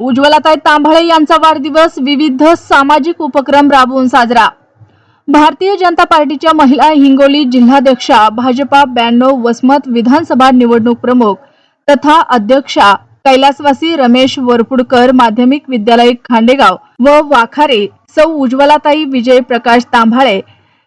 उज्ज्वलाताई तांबळे यांचा वाढदिवस विविध सामाजिक उपक्रम राबवून साजरा. भारतीय जनता पार्टीच्या महिला हिंगोली जिल्हाध्यक्षा भाजपा ब्याण्णव वसमत विधानसभा निवडणूक प्रमुख तथा अध्यक्षा कैलासवासी रमेश वरपुडकर माध्यमिक विद्यालय खांडेगाव व वाखारे सौ उज्ज्वलाताई विजय प्रकाश तांभाळे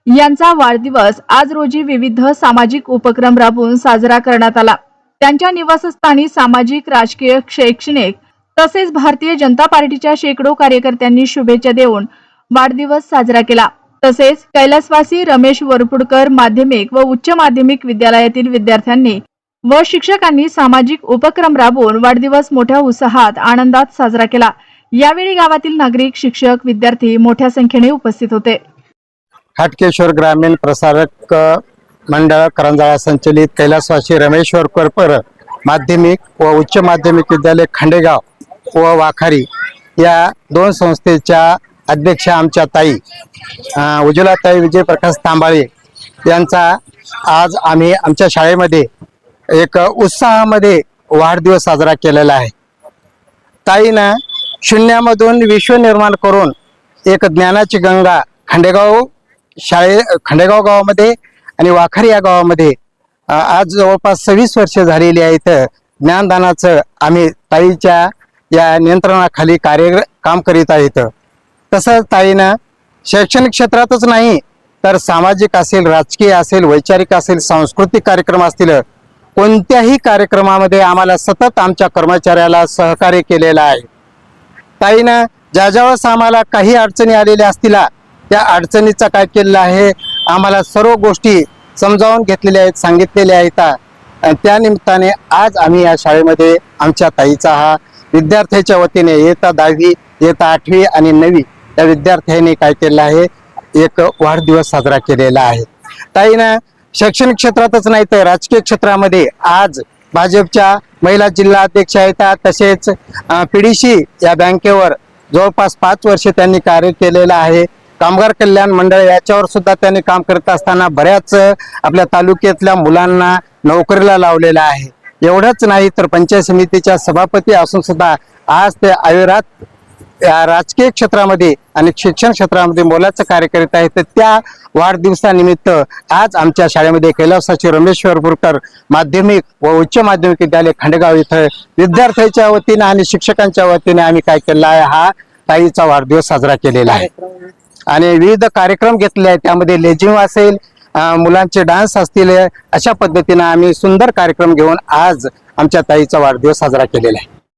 यांचा वाढदिवस आज रोजी विविध सामाजिक उपक्रम राबवून साजरा करण्यात आला. त्यांच्या निवासस्थानी सामाजिक राजकीय शैक्षणिक तसेच भारतीय जनता पार्टीच्या शेकडो कार्यकर्त्यांनी शुभेच्छा देऊन वाढदिवस साजरा केला. तसेच कैलासवासी रमेश वरपुडकर माध्यमिक व उच्च माध्यमिक विद्यालयातील विद्यार्थ्यांनी व शिक्षकांनी सामाजिक उपक्रम राबवून वाढदिवस मोठ्या उत्साहात आनंदात साजरा केला. यावेळी गावातील नागरिक शिक्षक विद्यार्थी मोठ्या संख्येने उपस्थित होते. हाटकेश्वर ग्रामीण प्रसारक मंडळ करंजाळा संचलित कैलासवासी रमेश्वर वरपुडकर माध्यमिक व उच्च माध्यमिक विद्यालय खांडेगाव. व वाखारी या दोन संस्थेच्या अध्यक्षा आमच्या ताई अ, उज्ज्वलाताई विजयप्रकाश तांबाळे यांचा आज आम्ही आमच्या शाळेमध्ये एक उत्साहामध्ये वाढदिवस साजरा केलेला आहे. ताईनं शून्यामधून विश्व निर्माण करून एक ज्ञानाची गंगा खंडेगाव शाळे खंडेगाव गावामध्ये आणि वाखारी या गावामध्ये आज जवळपास सव्वीस वर्ष झालेली आहेत ज्ञानदानाचं आम्ही ताईच्या या नियंत्रणाखाली कार्य काम करीत आहेत. तसंच ताईनं शैक्षणिक क्षेत्रातच नाही तर सामाजिक असेल राजकीय असेल वैचारिक असेल सांस्कृतिक कार्यक्रम असतील कोणत्याही कार्यक्रमामध्ये आम्हाला सतत आमच्या कर्मचाऱ्याला सहकार्य केलेलं आहे. ताईनं ज्या ज्यावेळेस आम्हाला काही अडचणी आलेल्या असतील त्या अडचणीचा काय केलेला आहे आम्हाला सर्व गोष्टी समजावून घेतलेल्या आहेत सांगितलेल्या आहेत. आणि त्या निमित्ताने आज आम्ही या शाळेमध्ये आमच्या ताईचा हा विद्यार्थ्याच्या वतीने येता दहावी येता आठवी आणि नवी या विद्यार्थ्यांनी काय केलं आहे? एक वाढदिवस साजरा केलेला आहे. ताईनं शैक्षणिक क्षेत्रातच नाही तर राजकीय क्षेत्रामध्ये आज भाजपच्या महिला जिल्हा अध्यक्ष आहेत. तसेच पीडीसी या बँकेवर जवळपास पाच वर्ष त्यांनी कार्य केलेलं आहे. कामगार कल्याण मंडळ याच्यावर सुद्धा त्यांनी काम करत असताना बऱ्याच आपल्या तालुक्यातल्या मुलांना नोकरीला लावलेलं आहे. एवढंच नाही तर पंचायत समितीच्या सभापती असून सुद्धा आज ते आयुरात या राजकीय क्षेत्रामध्ये आणि शिक्षण क्षेत्रामध्ये मोलाचं कार्य करीत आहेत. तर त्या वाढदिवसानिमित्त आज आमच्या शाळेमध्ये कैलासाची रमेश्वर पुरकर माध्यमिक व उच्च माध्यमिक विद्यालय खंडेगाव इथं विद्यार्थ्यांच्या वतीने आणि शिक्षकांच्या वतीने आम्ही काय केला आहे? हा ताईचा वाढदिवस साजरा केलेला आहे. आणि विविध कार्यक्रम घेतले आहेत. त्यामध्ये लेझिम असेल मुलांचे डान्स असतील अशा पद्धतीनं आम्ही सुंदर कार्यक्रम घेऊन आज आमच्या ताईचा वाढदिवस साजरा केलेला आहे.